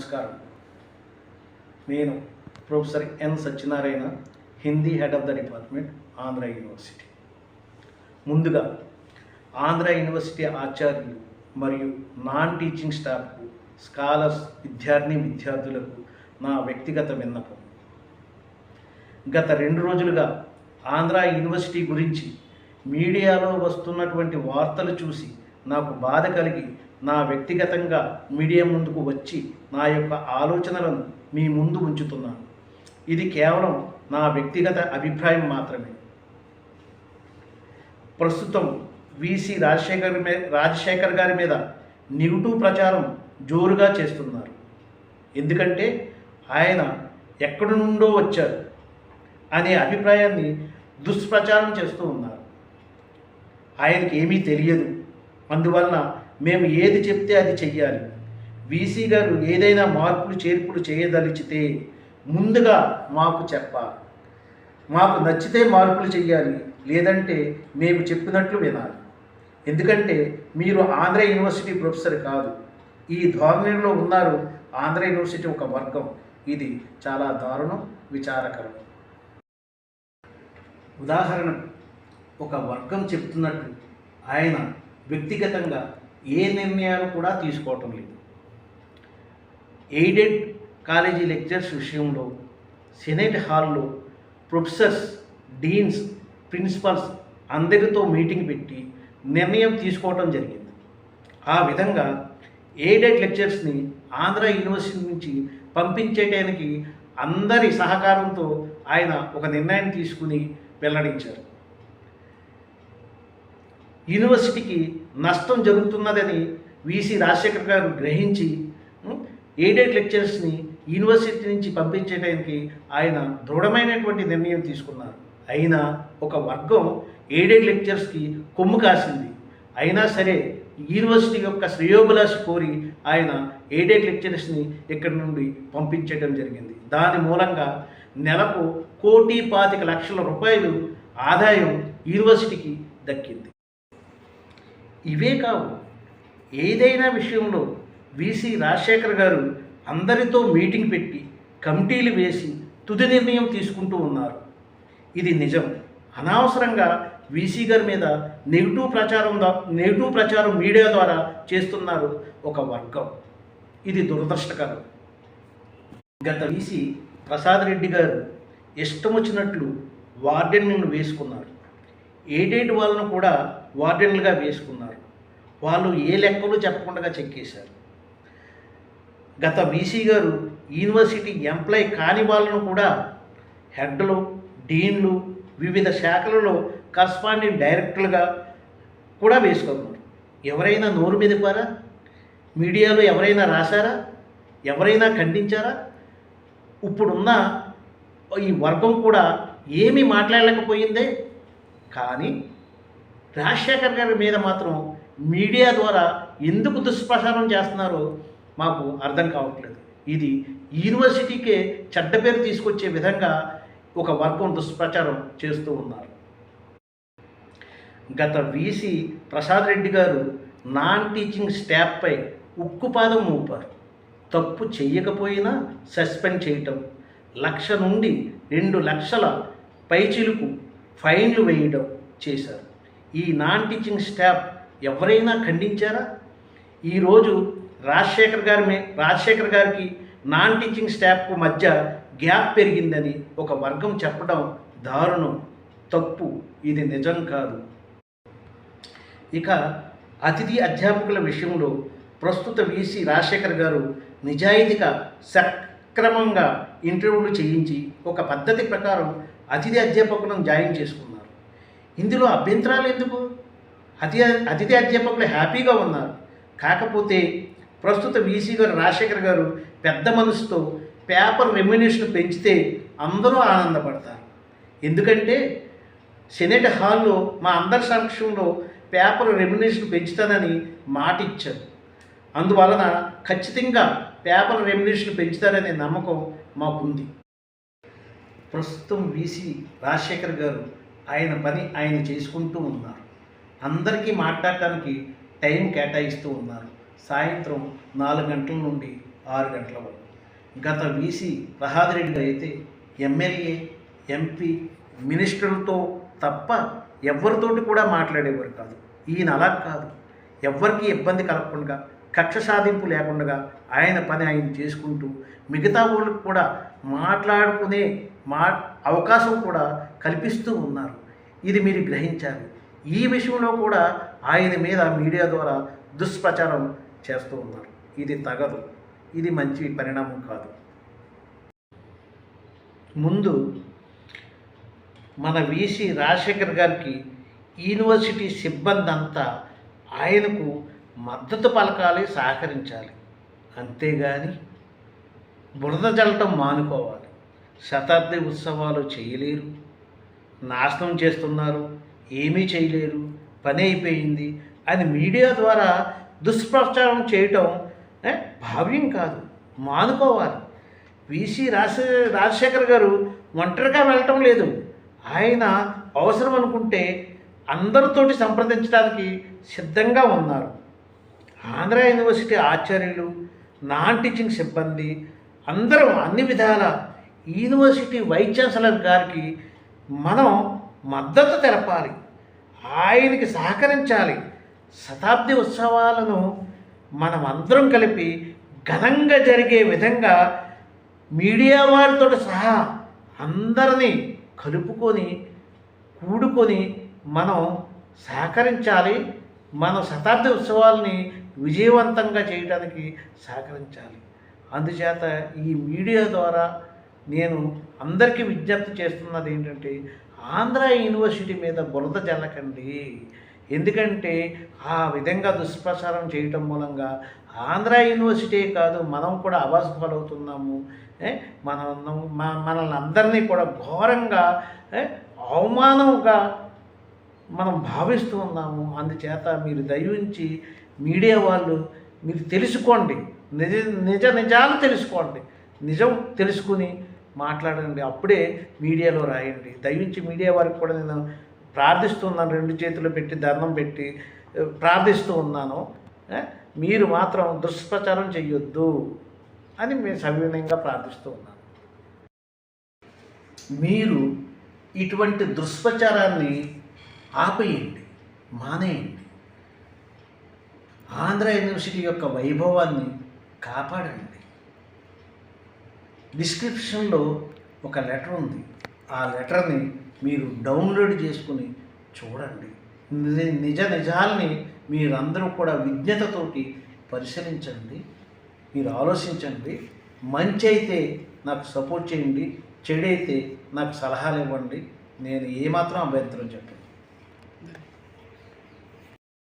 నమస్కారం. నేను professor N Satyanarayana Hindi head of the department Andhra university. ముందుగా Andhra university ఆచార్యులు మరియు నాన్ టీచింగ్ స్టాఫ్కు స్కాలర్స్ విద్యార్థి విద్యార్థులకు నా వ్యక్తిగత విన్నపం. గత రెండు రోజులుగా ఆంధ్ర యూనివర్సిటీ గురించి మీడియాలో వస్తున్నటువంటి వార్తలు చూసి నాకు బాధ కలిగి నా వ్యక్తిగతంగా మీడియా ముందుకు వచ్చి నా యొక్క ఆలోచనలను మీ ముందు ఉంచుతున్నాను. ఇది కేవలం నా వ్యక్తిగత అభిప్రాయం మాత్రమే. ప్రస్తుతం విసి రాజశేఖర్ మీద రాజశేఖర్ గారి మీద నెగిటివ్ ప్రచారం జోరుగా చేస్తున్నారు. ఎందుకంటే ఆయన ఎక్కడి నుండో వచ్చారు అనే అభిప్రాయాన్ని దుష్ప్రచారం చేస్తూ ఉన్నారు. ఆయనకి ఏమీ తెలియదు. అందువలన మేము ఏది చెప్తే అది చెయ్యాలి. బీసీ గారు ఏదైనా మార్పులు చేర్పులు చేయదలిచితే ముందుగా మాకు చెప్పాలి. మాకు నచ్చితే మార్పులు చెయ్యాలి లేదంటే మేము చెప్పినట్లు వినాలి. ఎందుకంటే మీరు ఆంధ్ర యూనివర్సిటీ ప్రొఫెసర్ కాదు. ఈ ధోరణిలో ఉన్నారు ఆంధ్ర యూనివర్సిటీ ఒక వర్గం. ఇది చాలా దారుణం విచారకరం. ఉదాహరణకు ఒక వర్గం చెప్తున్నట్లు ఆయన వ్యక్తిగతంగా ఏ నిర్ణయాలు కూడా తీసుకోవటం లేదు. ఎయిడెడ్ కాలేజీ లెక్చర్స్ విషయంలో సెనేట్ హాల్లో ప్రొఫెసర్స్ డీన్స్ ప్రిన్సిపల్స్ అందరితో మీటింగ్ పెట్టి నిర్ణయం తీసుకోవటం జరిగింది. ఆ విధంగా ఎయిడెడ్ లెక్చర్స్ని ఆంధ్ర యూనివర్సిటీ నుంచి పంపించేయడానికి అందరి సహకారంతో ఆయన ఒక నిర్ణయం తీసుకుని వెల్లడించారు. యూనివర్సిటీకి నష్టం జరుగుతున్నదని విసి రాజశేఖర్ గారు గ్రహించి ఎయిడెడ్ లెక్చర్స్ని యూనివర్సిటీ నుంచి పంపించడానికి ఆయన దృఢమైనటువంటి నిర్ణయం తీసుకున్నారు. అయినా ఒక వర్గం ఎయిడెడ్ లెక్చర్స్కి కొమ్ము కాసింది. అయినా సరే యూనివర్సిటీ యొక్క శ్రేయోభిలాష కోరి ఆయన ఎయిడెడ్ లెక్చరర్స్ని ఇక్కడి నుండి పంపించడం జరిగింది. దాని మూలంగా నెలకు కోటి పాతిక లక్షల రూపాయలు ఆదాయం యూనివర్సిటీకి దక్కింది. ఇవే కావు. ఏదైనా విషయంలో విసి రాజశేఖర్ గారు అందరితో మీటింగ్ పెట్టి కమిటీలు వేసి తుది నిర్ణయం తీసుకుంటూ ఉన్నారు. ఇది నిజం. అనవసరంగా వీసీ గారి మీద నెగిటివ్ ప్రచారం నెగిటివ్ ప్రచారం మీడియా ద్వారా చేస్తున్నారు ఒక వర్గం. ఇది దురదృష్టకరం. గత వీసీ ప్రసాద్ రెడ్డి గారు ఇష్టం వచ్చినట్లు వార్డెన్లను వేసుకున్నారు. ఎయిడెడ్ వాళ్ళను కూడా వార్డెన్లుగా వేసుకున్నారు. వాళ్ళు ఏ లెక్కలు చెప్పకుండా చెక్కేశారు. గత వీసీ గారు యూనివర్సిటీ ఎంప్లాయ్ కాని వాళ్ళను కూడా హెడ్లు డీన్లు వివిధ శాఖలలో కరస్పాండింగ్ డైరెక్టర్లుగా కూడా వేసుకున్నారు. ఎవరైనా నోరు మెదిపారా? మీడియాలో ఎవరైనా రాశారా? ఎవరైనా ఖండించారా? ఇప్పుడున్న ఈ వర్గం కూడా ఏమీ మాట్లాడలేకపోయిందే? కానీ రాజశేఖర్ గారి మీద మాత్రం మీడియా ద్వారా ఎందుకు దుష్ప్రచారం చేస్తున్నారో మాకు అర్థం కావట్లేదు. ఇది యూనివర్సిటీకే చెడ్డ పేరు తీసుకొచ్చే విధంగా ఒక వర్గం దుష్ప్రచారం చేస్తూ ఉన్నారు. గత వీసీ ప్రసాద్ రెడ్డి గారు నాన్ టీచింగ్ స్టాఫ్పై ఉక్కుపాదం మోపారు. తప్పు చేయకపోయినా సస్పెండ్ చేయటం లక్ష నుండి రెండు లక్షల పైచిలుకు ఫైన్లు వేయడం చేశారు. ఈ నాన్ టీచింగ్ స్టాఫ్ ఎవరైనా ఖండించారా? ఈరోజు రాజశేఖర్ గారి రాజశేఖర్ గారికి నాన్ టీచింగ్ స్టాఫ్కు మధ్య గ్యాప్ పెరిగిందని ఒక వర్గం చెప్పడం దారుణం తప్పు. ఇది నిజం కాదు. ఇక అతిథి అధ్యాపకుల విషయంలో ప్రస్తుత వీసీ రాజశేఖర్ గారు నిజాయితీగా సక్రమంగా ఇంటర్వ్యూలు చేయించి ఒక పద్ధతి ప్రకారం అతిథి అధ్యాపకులను జాయిన్ చేసుకున్నారు. ఇందులో అభ్యంతరాలు ఎందుకు? అతి అతిథి అధ్యాపకులు హ్యాపీగా ఉన్నారు. కాకపోతే ప్రస్తుత వీసీ గారు రాజశేఖర్ గారు పెద్ద మనసుతో పేపర్ రెమ్యునేషన్ పెంచితే అందరూ ఆనందపడతారు. ఎందుకంటే సెనెట్ హాల్లో మా అందరి సమక్షంలో పేపర్ రెమ్యునేషన్ పెంచుతానని మాట ఇచ్చారు అందువలన ఖచ్చితంగా పేపర్ రెమ్యునేషన్ పెంచుతారనే నమ్మకం మాకుంది. ప్రస్తుతం వీసీ రాజశేఖర్ గారు ఆయన పని ఆయన చేసుకుంటూ ఉన్నారు. అందరికీ మాట్లాడటానికి టైం కేటాయిస్తూ ఉన్నారు. సాయంత్రం నాలుగు గంటల నుండి ఆరు గంటల వరకు. గత వీసీ ప్రహాద్ రెడ్డి అయితే ఎమ్మెల్యే ఎంపీ మినిస్టర్లతో తప్ప ఎవరితోటి కూడా మాట్లాడేవారు కాదు. ఈయన అలా కాదు. ఎవరికి ఇబ్బంది కలగకుండా కక్ష సాధింపు లేకుండా ఆయన పని ఆయన చేసుకుంటూ మిగతా వాళ్ళకు కూడా మాట్లాడుకునే మా అవకాశం కూడా కల్పిస్తూ ఉన్నారు. ఇది మీరు గ్రహించాలి. ఈ విషయంలో కూడా ఆయన మీద మీడియా ద్వారా దుష్ప్రచారం చేస్తూ ఉన్నారు. ఇది తగదు. ఇది మంచి పరిణామం కాదు. ముందు మన వీసీ రాజశేఖర్ గారికి యూనివర్సిటీ సిబ్బంది అంతా ఆయనకు మద్దతు పలకాలి సహకరించాలి. అంతేగాని బురద జల్లటం మానుకోవాలి. శతాబ్ది ఉత్సవాలు చేయలేరు. నాశనం చేస్తున్నారు. ఏమీ చేయలేరు. పని అయిపోయింది అని మీడియా ద్వారా దుష్ప్రచారం చేయటం భావ్యం కాదు. మానుకోవాలి. వీసీ రాజశే రాజశేఖర్ గారు ఒంటరిగా వెళ్ళటం లేదు. ఆయన అవసరం అనుకుంటే అందరితోటి సంప్రదించడానికి సిద్ధంగా ఉన్నారు. ఆంధ్ర యూనివర్సిటీ ఆచార్యులు నాన్ టీచింగ్ సిబ్బంది అందరూ అన్ని విధాల యూనివర్సిటీ వైస్ ఛాన్సలర్ గారికి మనం మద్దతు తెలపాలి. ఆయనకి సహకరించాలి. శతాబ్ది ఉత్సవాలను మనం అందరం కలిపి ఘనంగా జరిగే విధంగా మీడియా వారితో సహా అందరినీ కలుపుకొని కూడుకొని మనం సహకరించాలి. మన శతాబ్ది ఉత్సవాల్ని విజయవంతంగా చేయడానికి సహకరించాలి. అందుచేత ఈ మీడియా ద్వారా నేను అందరికీ విజ్ఞప్తి చేస్తున్నది ఏంటంటే ఆంధ్ర యూనివర్సిటీ మీద బురద జల్లకండి. ఎందుకంటే ఆ విధంగా దుష్ప్రచారం చేయటం మూలంగా ఆంధ్ర యూనివర్సిటీ కాదు మనం కూడా అవాస పాలవుతున్నాము. ఏ, మన మనల్ని అందరినీ కూడా ఘోరంగా అవమానంగా మనం భావిస్తూ ఉన్నాము. అందుచేత మీరు దయించి మీడియా వాళ్ళు మీరు తెలుసుకోండి. నిజ నిజ నిజాలు తెలుసుకోండి. నిజం తెలుసుకుని మాట్లాడండి. అప్పుడే మీడియాలో రాయండి. దయించి మీడియా వారికి కూడా నేను ప్రార్థిస్తున్నాను రెండు చేతులు పెట్టి దండం పెట్టి ప్రార్థిస్తూ ఉన్నాను. మీరు మాత్రం దుష్ప్రచారం చెయ్యొద్దు అని మేము సవినయంగా ప్రార్థిస్తూ ఉన్నాను. మీరు ఇటువంటి దుష్ప్రచారాన్ని ఆపేయండి మానేయండి. ఆంధ్ర యూనివర్సిటీ యొక్క వైభవాన్ని కాపాడండి. డిస్క్రిప్షన్లో ఒక లెటర్ ఉంది. ఆ లెటర్ని మీరు డౌన్లోడ్ చేసుకుని చూడండి. నిజ నిజాల్ని మీరందరూ కూడా విజ్ఞతతోటి పరిశీలించండి. మీరు ఆలోచించండి. మంచి అయితే నాకు సపోర్ట్ చేయండి. చెడైతే నాకు సలహాలు ఇవ్వండి నేను ఏమాత్రం అభ్యంతరం చెప్పండి